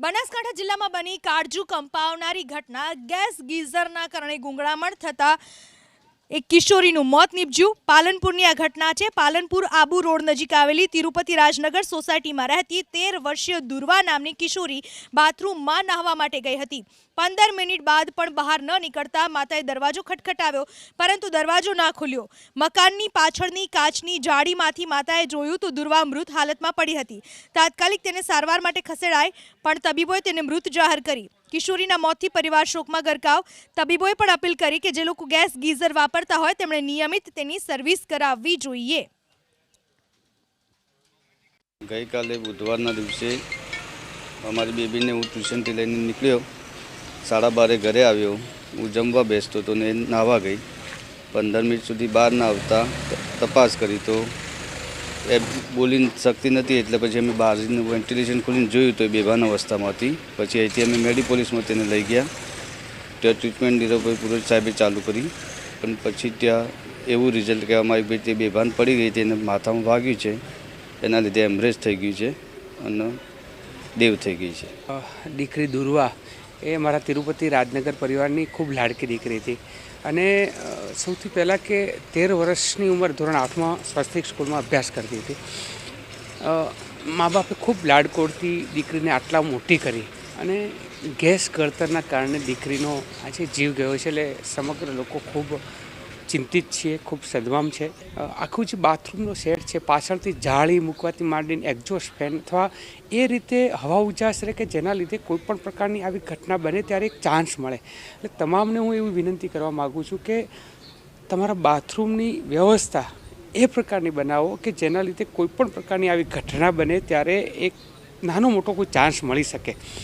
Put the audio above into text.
બનાસકાંઠા જિલ્લામાં બની કાળજુ કંપાવનારી ઘટના ગેસ ગીઝરના કારણે ગુંગળામણ થતા એક કિશોરીનું મોત નીપજ્યું. પાલનપુરની આ ઘટના છે. પાલનપુર આબુ રોડ નજીક આવેલી તિરુપતિ રાજનગર સોસાયટીમાં રહેતી તેર વર્ષીય દુર્વા નામની કિશોરી બાથરૂમમાં નહાવા માટે ગઈ હતી. પંદર મિનિટ બાદ પણ બહાર ન નીકળતા માતાએ દરવાજો ખટખટાવ્યો, પરંતુ દરવાજો ના ખુલ્યો. મકાનની પાછળની કાચની જાળીમાંથી માતાએ જોયું તો દુર્વા મૃત હાલતમાં પડી હતી. તાત્કાલિક તેને સારવાર માટે ખસેડાય, પણ તબીબોએ તેને મૃત જાહેર કરી. કિશોરીના મોતથી પરિવાર શોકમાં ગરકાવ. તબીબોએ પણ અપીલ કરી કે જે લોકો ગેસ ગીઝર વાપરતા હોય તેમણે નિયમિત તેની સર્વિસ કરાવવી જોઈએ. ગઈકાલે બુધવારના દિવસે અમારી બેબીને હું ટ્યુશનથી લઈને નીકળ્યો. સાડા બારે ઘરે આવ્યો. હું જમવા બેસતો હતો ને નાહવા ગઈ. પંદર મિનિટ સુધી બહાર ના આવતા તપાસ કરી તો એ બોલી શકતી નથી, એટલે પછી અમે બહારનું વેન્ટિલેશન ખોલીને જોયું તો એ બેભાન અવસ્થામાં હતી. પછી અહીંથી અમે મેડી પોલીસમાં તેને લઈ ગયા. ત્યાં ટ્રીટમેન્ટ નીરવભાઈ પુરોહિત સાહેબે ચાલુ કરી. પણ પછી ત્યાં એવું રિઝલ્ટ કે અમારી ભાઈ તે બેભાન પડી ગઈ તેને માથામાં વાગ્યું છે. એના લીધે એમરેજ થઈ ગયું છે અને દેવ થઈ ગઈ છે. દીકરી દુર્વા એ મારા તિરુપતિ રાજનગર પરિવારની ખૂબ લાડકી દીકરી હતી. અને સૌથી પહેલાં કે તેર વર્ષની ઉંમર ધોરણ આઠમાં સ્વાસ્થિક સ્કૂલમાં અભ્યાસ કરતી હતી. મા બાપે ખૂબ લાડકોડથી દીકરીને આટલા મોટી કરી અને ગેસ ગળતરના કારણે દીકરીનો આજે જીવ ગયો છે એટલે સમગ્ર લોકો ખૂબ ચિંતિત છીએ, ખૂબ સદમામ છે. આખું જે બાથરૂમનો સેટ છે, પાછળથી જાળી મૂકવાથી માંડીને એક્ઝોસ્ટ ફેન અથવા એ રીતે હવા ઉજાસ રહે કે જેના લીધે કોઈ પણ પ્રકારની આવી ઘટના બને ત્યારે એક ચાન્સ મળે. એટલે તમામને હું એવી વિનંતી કરવા માગું છું કે તમારા બાથરૂમની વ્યવસ્થા એ પ્રકારની બનાવો કે જેના લીધે કોઈ પણ પ્રકારની આવી ઘટના બને ત્યારે એક નાનો મોટો કોઈ ચાન્સ મળી શકે.